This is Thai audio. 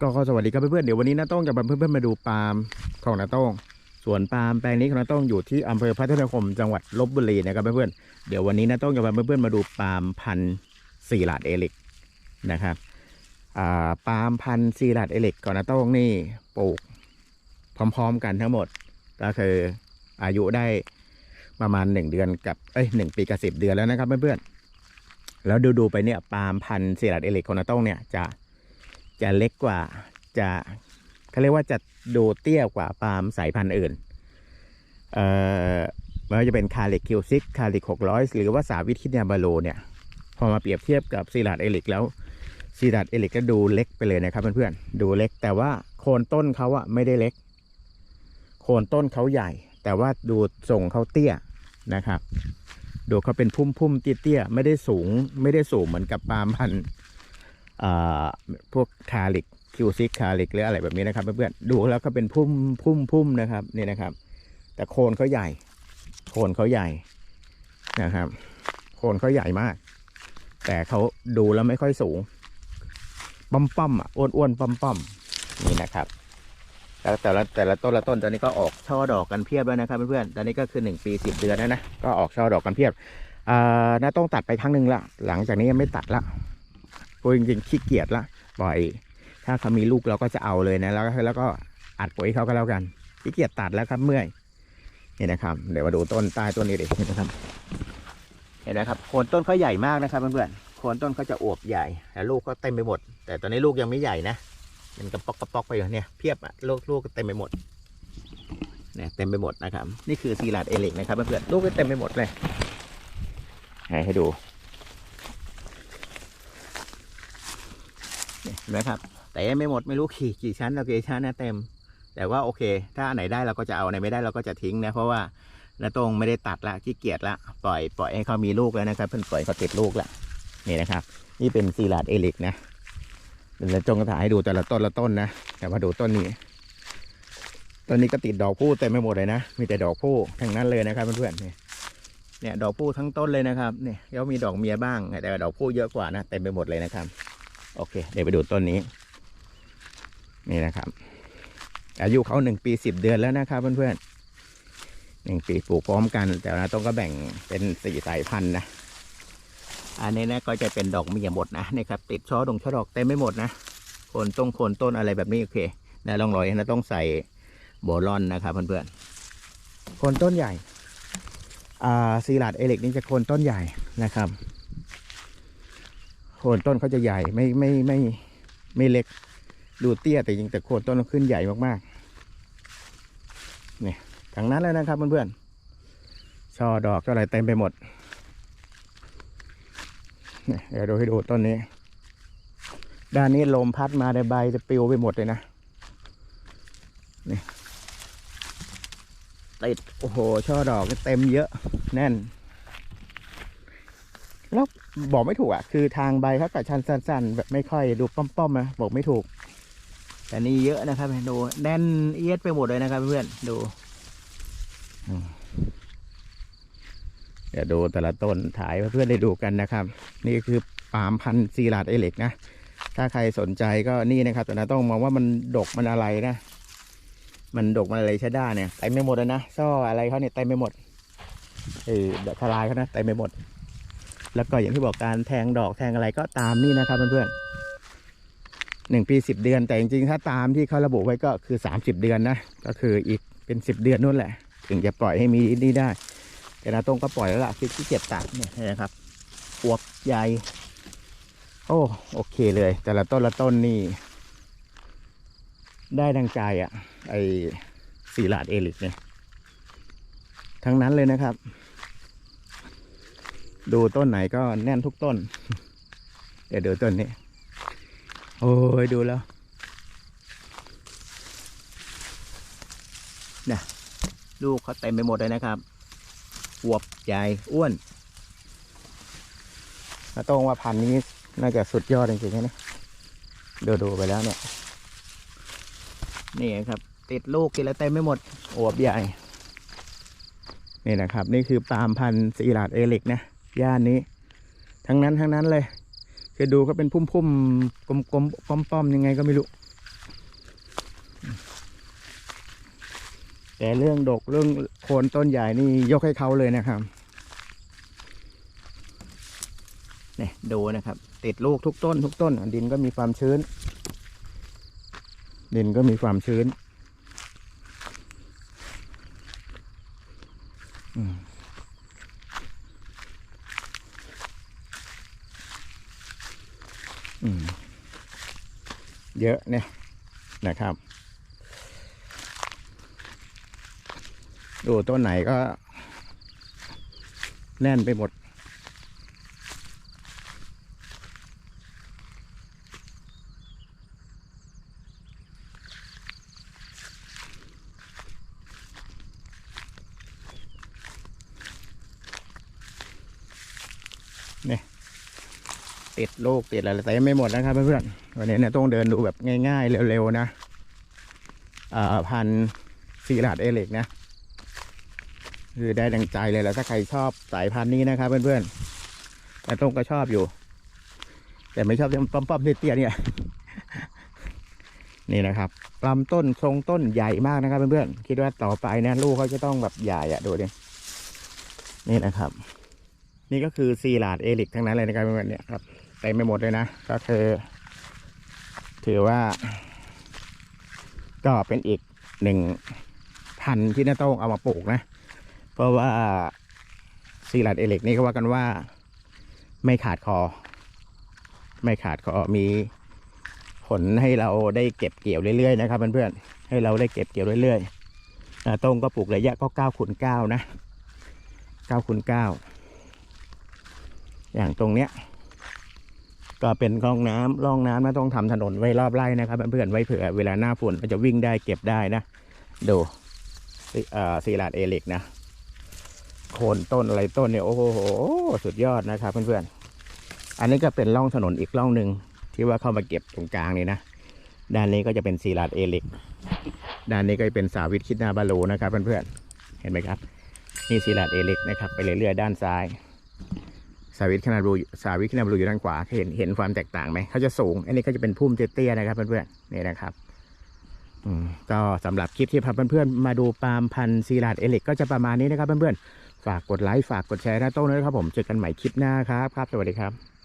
ก็สวัสดีครับเพื่อนๆเดี๋ยววันนี้น้าต้องจะพาเพื่อนๆมาดูปาล์มของน้าต้องสวนปาล์มแปลงนี้ของน้าต้องอยู่ที่อำเภอพัฒนาคมจังหวัดลบบุรีนะครับเพื่อนๆเดี๋ยววันนี้น้าต้องจะพาเพื่อนๆมาดูปาล์มพันธ์สี่หลาดเอลิกนะครับปาล์มพันธ์สี่หลาดเอลิกของน้าต้องนี่ปลูกพร้อมๆกันทั้งหมดก็คืออายุได้ประมาณหนึ่งเดือนกับเอ้ยหนึ่งปีกับสิบเดือนแล้วนะครับเพื่อนๆแล้วดูๆไปเนี่ยปาล์มพันธ์สี่หลาดเอลิกของน้าต้องเนี่ยจะ จะเล็กกว่าจะเขาเรียกว่าจะดูเตี้ยกว่าปาล์มสายพันธุ์อื่น เอ่อไม่ว่าจะเป็นคาลิกคิวซิกคาลิกหกร้อยหรือว่าสาวิทิเนาบาโลเนี่ย พอมาเปรียบเทียบกับซีลาดเอลิกแล้วซีลาดเอลิกก็ดูเล็กไปเลยนะครับเพื่อนๆดูเล็กแต่ว่าโคนต้นเขาอะไม่ได้เล็ก โคนต้นเขาใหญ่ แต่ว่าดูส่งเขาเตี้ยนะครับ ดูเขาเป็นพุ่มๆเตี้ยๆไม่ได้สูง ไม่ได้สูงเหมือนกับปาล์มพันธุ์ พวกคาลิกคิวซิกคาลิกหรืออะไรแบบนี้นะครับเพื่อนๆดูแล้วก็เป็นพุ่มพุ่มพุ่มนะครับนี่นะครับ แต่โคนเขาใหญ่ โคนเขาใหญ่นะครับ โคนเขาใหญ่มาก แต่เขาดูแล้วไม่ค่อยสูงป้อมป้อมๆอะอ้วนอ้วนป้อมป้อมๆนี่นะครับแล้วแต่ละแต่ละต้นละต้นตอนนี้ก็ออกช่อดอกกันเพียบแล้วนะครับเพื่อนๆตอนนี้ก็คือหนึ่งปีสิบเดือนแล้วนะก็ออกช่อดอกกันเพียบอ่าน่าต้องตัดไปครั้งหนึ่งละหลังจากนี้ยังไม่ตัดละ พูดจริงๆขี้เกียจละปล่อย ถ้าเขามีลูกเราก็จะเอาเลยนะแล้วแล้วก็อัดปุ๋ยเขาก็แล้วกันขี้เกียจตัดแล้วครับเมื่อยนี่นะครับ เดี๋ยวมาดูต้นใต้ต้นนี้ดินี่นะครับเห็นนะครับโคนต้นเขาใหญ่มากนะครับเพื่อนๆโคนต้นเขาจะอวบใหญ่แต่ลูกก็เต็มไปหมด แต่ตอนนี้ลูกยังไม่ใหญ่นะมันกระปอกกระปอกไปอยู่เนี่ยเพียบอะลูกลูกก็เต็มไปหมดเนี่ยเต็มไปหมดนะครับ นี่คือซีลาดเอลิกนะครับเพื่อนๆลูกก็เต็มไปหมดเลยให้ดู เนี่ยเห็นไหมครับแต่ยังไม่หมดไม่รู้กี่กี่ชั้นเรากี่ชั้นนะเต็ม แต่ว่าโอเค ถ้าอันไหนได้เราก็จะเอาไหนไม่ได้เราก็จะทิ้งนะเพราะว่านาตรงไม่ได้ตัดละขี้เกียจละปล่อยปล่อยให้เขามีลูกแล้วนะครับเพิ่งปล่อยเขาติดลูกละนี่นะครับ นี่เป็นซีลาดเอลิกนะเดี๋ยวจงก็ถ่ายให้ดูแต่ละต้นละต้นนะแต่มาดูต้นนี้ต้นนี้ก็ติดดอกผู้เต็มไปหมดเลยนะมีแต่ดอกผู้ทั้งนั้นเลยนะครับเพื่อนๆเนี่ยเนี่ยดอกผู้ทั้งต้นเลยนะครับเนี่ยแล้วมีดอกเมียบ้างแต่ดอกผู้เยอะกว่านะเต็มไปหมดเลยนะครับ โอเค เดี๋ยวไปดูต้นนี้ นี่นะครับ อายุเขาหนึ่งปีสิบเดือนแล้วนะครับเพื่อนๆหนึ่งปีปลูกพร้อมกัน แต่ละต้นก็แบ่งเป็นสี่สายพันธุ์นะ อันนี้นะก็จะเป็นดอกเมียหมดนะนี่ครับ ติดช่อดงช่อดอกเต็มไม่หมดนะโคนต้นโคนต้นอะไรแบบนี้โอเคนะลองรอยนะต้องใส่โบลอนนะครับเพื่อนๆโคนต้นใหญ่อ่าซีลาดเอเล็กนี่จะโคนต้นใหญ่นะครับ โคนต้นเขาจะใหญ่ไม่ไม่ไม่ไม่เล็ก ดูเตี้ยแต่จริงแต่โคนต้นมันขึ้นใหญ่มากๆเนี่ยทั้งนั้นเลยนะครับเพื่อนๆช่อดอกออะไรเต็มไปหมดเนี่ยเดี๋ยวดูให้ดูต้นนี้ ด้านนี้ลมพัดมาในใบจะปลิวไปหมดเลยนะนี่ติดโอ้โหช่อดอกเต็มเยอะแน่น แล้วบอกไม่ถูกอะ คือทางใบเขากับชันสั้นๆแบบไม่ค่อยดูป้อมๆนะบอกไม่ถูก แต่นี่เยอะนะครับดูแน่นเอียดไปหมดเลยนะครับเพื่อนดูเดี๋ยวดูแต่ละต้นถ่ายเพื่อนได้ดูกันนะครับ นี่คือปาล์มพันธุ์ซีลาดเอเล็กนะถ้าใครสนใจก็นี่นะครับ แต่นะต้องมองว่ามันดกมันอะไรนะ มันดกมันอะไรใช้ได้เนี่ยเต็มไม่หมดเลยนะซ่ออะไรเขาเนี่ยเต็มไม่หมดเออเดี๋ยวทลายเขานะเต็มไปหมด แล้วก็อย่างที่บอกการแทงดอกแทงอะไรก็ตามนี่นะครับเพื่อนๆหนึ่งปีสิบเดือนแต่จริงๆถ้าตามที่เขาระบุไว้ก็คือสามสิบเดือนนะก็คืออีกเป็นสิบเดือนนู่นแหละ ถึงจะปล่อยให้มีนี่ได้ แต่นาตรงก็ปล่อยแล้วล่ะคือที่เกียจตัดเนี่ยนะครับอวบใหญ่โอ้โอเคเลย แต่ละต้นละต้นนี่ ได้ดังใจอะ่ะ ไอสีลาดเอลิกเนี่ย ทั้งนั้นเลยนะครับ ดูต้นไหนก็แน่นทุกต้น เดี๋ยวดูต้นนี้ โอ้ยดูแล้วเนี่ยลูกเขาเต็มไปหมดเลยนะครับอวบใหญ่อ้วนถ้าต้องว่าพันนี้น่าจะสุดยอดจริงๆนะดูดูๆไปแล้วเนี่ย นี่ครับ ติดลูกกินแล้วเต็มไปหมดอวบใหญ่ นี่นะครับ นี่คือปาล์มพันธุ์ซีลาดเอลิกนะ ย่านนี้ ทั้งนั้นทั้งนั้นเลยเคยดูก็เป็นพุ่มๆกลมๆป้อมๆยังไงก็ไม่รู้ แต่เรื่องดกเรื่องโคนต้นใหญ่นี่ยกให้เขาเลยนะครับนี่ดูนะครับ ติดลูกทุกต้น ทุกต้น ดินก็มีความชื้น ดินก็มีความชื้น อืม เยอะเนี่ยนะครับ ดูต้นไหนก็ แน่นไปหมด ติดลูกติดอะไรแต่ไม่หมดนะครับเพื่อนๆวันนี้เนี่ยต้องเดินดูแบบง่าย ๆ เร็วๆนะอ่าพันซีลาดเอเล็กนะคือได้ดังใจเลยแล้วถ้าใครชอบสายพันธุ์นี้นะครับเพื่อนๆแต่ต้องก็ชอบอยู่ แต่ไม่ชอบที่มันป้อมๆเตี้ยๆเนี่ยนี่นะครับลำต้นทรงต้นใหญ่มากนะครับเพื่อนๆคิดว่าต่อไปนะลูกเขาจะต้องแบบใหญ่อะดูดินี่นะครับ นี่ก็คือซีลาดเอลิกทั้งนั้นเลยนะครับเพื่อนๆเนี่ยครับ เต็มไปหมดเลยนะ ก็คือ ถือว่า ก็เป็นอีกหนึ่งพันที่น้าโต้งเอามาปลูกนะ เพราะว่าซีลาดเอเลิกนี่ก็ว่ากันว่า ไม่ขาดคอ ไม่ขาดคอมีผลให้เราได้เก็บเกี่ยวเรื่อยๆนะครับเพื่อนๆให้เราได้เก็บเกี่ยวเรื่อยๆอ่าตรงก็ปลูกระยะก็เก้าคูณเก้านะเก้าคูณเก้าอย่างตรงเนี้ย ก็เป็นร่องน้ำร่องน้ำนะต้องทำถนนไว้รอบไร่นะครับเพื่อนๆไว้เผื่อเวลาหน้าฝนมันจะวิ่งได้เก็บได้นะดูซีเอ่อซีลาดเอลิกนะโคนต้นอะไรต้นเนี่ยโอ้โหสุดยอดนะครับเพื่อนๆอันนี้ก็เป็นร่องถนนอีกร่องหนึ่งที่ว่าเข้ามาเก็บตรงกลางนี่นะด้านนี้ก็จะเป็นซีลาดเอลิกด้านนี้ก็จะเป็นสาวิตคิดนาบาโลนะครับเพื่อนๆเห็นไหมครับนี่ซีลาดเอลิกนะครับไปเรื่อยๆด้านซ้าย สาวิตคินาบรูสาวิตคินาบรูอยู่ด้านขวาเห็นเห็นความแตกต่างไหมเขาจะสูง อันนี้ก็จะเป็นพุ่มเตี้ยๆนะครับ เพื่อนๆนี่นะครับอืมก็สำหรับคลิปที่พาเพื่อนๆมาดูปาล์มพันธุ์ซีลาดเอลิกก็จะประมาณนี้นะครับเพื่อนๆฝากกดไลค์ฝากกดแชร์หน้าโต้งด้วยนะครับผมเจอกันใหม่คลิปหน้าครับครับ สวัสดีครับ